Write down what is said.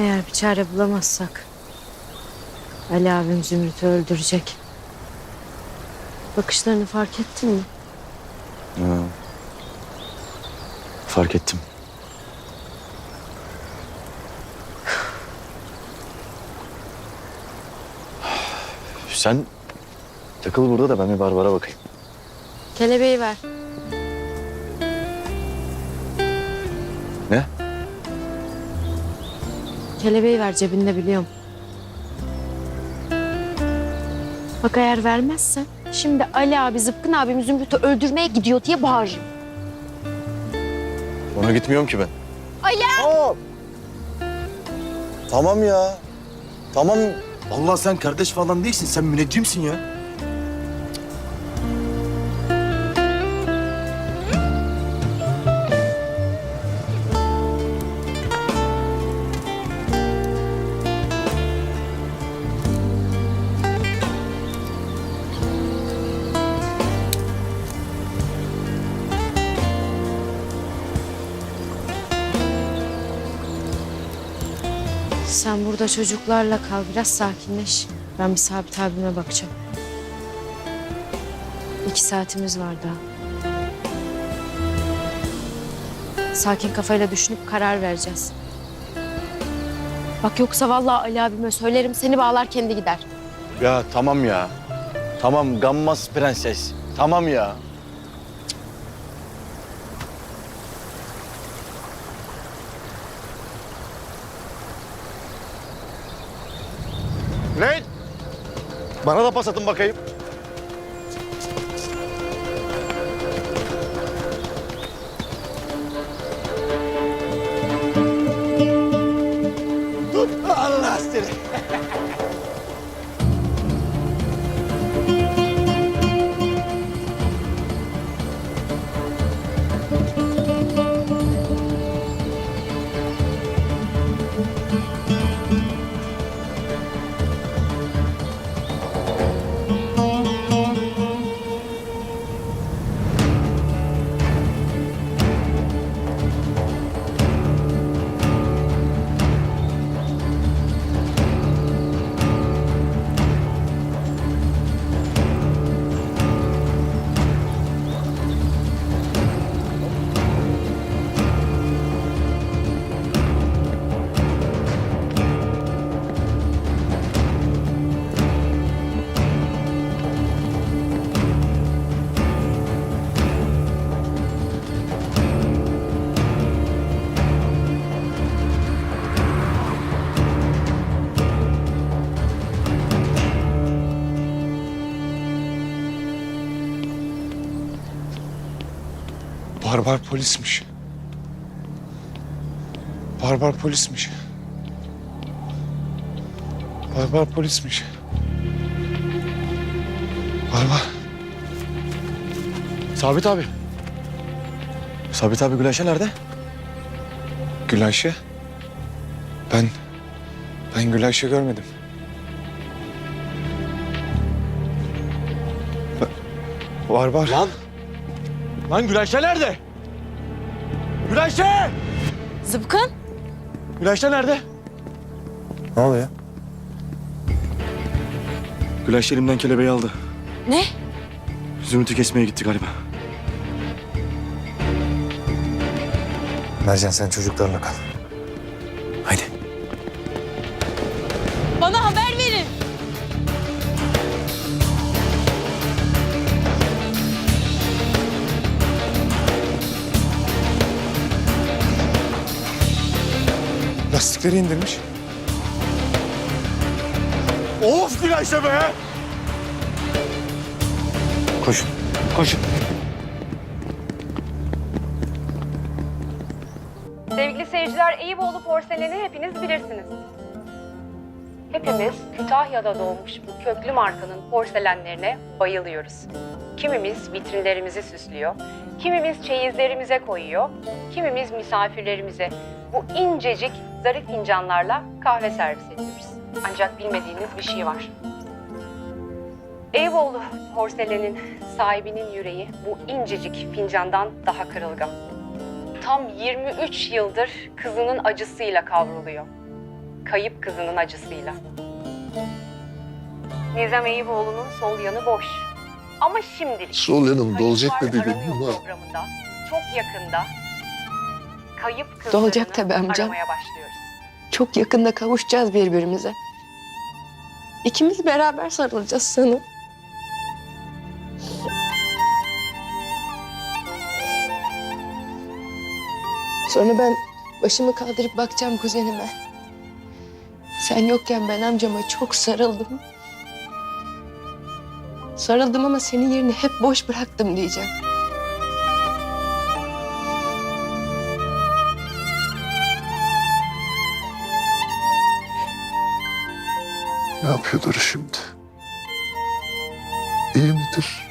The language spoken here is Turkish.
Eğer bir çare bulamazsak Ali abim Zümrüt'ü öldürecek. Bakışlarını fark ettin mi? Ha. Fark ettim. Sen takıl burada da ben bir Barbara bakayım. Kelebeği ver. Kelebeği ver cebinde biliyorum. Bak eğer vermezsen şimdi Ali abi Zıpkın abim Zümrüt'ü öldürmeye gidiyor diye bağırırım. Ona gitmiyorum ki ben. Tamam. Tamam ya. Tamam. Vallahi sen kardeş falan değilsin. Sen müneccimsin ya. Sen burada çocuklarla kal biraz sakinleş. Ben bir Sabit abime bakacağım. İki saatimiz var daha. Sakin kafayla düşünüp karar vereceğiz. Bak yoksa vallahi Ali abime söylerim seni bağlar kendi gider. Ya tamam ya. Tamam gammaz prenses. Tamam ya. Ne? Bana da pas atın bakayım. Barbar polismiş. Barbar polismiş. Barbar polismiş. Barbar. Sabit abi. Sabit abi Gülayşe nerede? Gülayşe. Ben... Ben Gülayşe görmedim. Ba- Barbar. Lan. Lan Gülayşe nerede? Gülayşe! Zıpkın? Gülayşe nerede? Ne oluyor? Gülayşe elimden kelebeği aldı. Ne? Zümrüt'ü kesmeye gitti galiba. Mercan sen çocuklarla kal. Lastikleri indirmiş. Of Gülayşe be! Koşun. Koşun. Sevgili seyirciler, Eyüboğlu porseleni hepiniz bilirsiniz. Hepimiz Kütahya'da doğmuş bu köklü markanın porselenlerine bayılıyoruz. Kimimiz vitrinlerimizi süslüyor, kimimiz çeyizlerimize koyuyor, kimimiz misafirlerimize bu incecik zarif fincanlarla kahve servis ediyoruz. Ancak bilmediğiniz bir şey var. Eyüboğlu porselenin sahibinin yüreği bu incecik fincandan daha kırılgan tam 23 yıldır kızının acısıyla kavruluyor. kayıp kızının acısıyla. Nizam Eyüboğlu'nun sol yanı boş. Ama şimdilik Sol yanım dolacak mı Ha? programında çok yakında kayıp kızlarını Dolacak tabii amcam. aramaya başlıyoruz. Çok yakında kavuşacağız birbirimize. İkimiz beraber sarılacağız sana. Sonra ben başımı kaldırıp bakacağım kuzenime. Sen yokken ben amcama çok sarıldım. Sarıldım ama senin yerini hep boş bıraktım diyeceğim. Ne yapıyordur şimdi? İyi midir?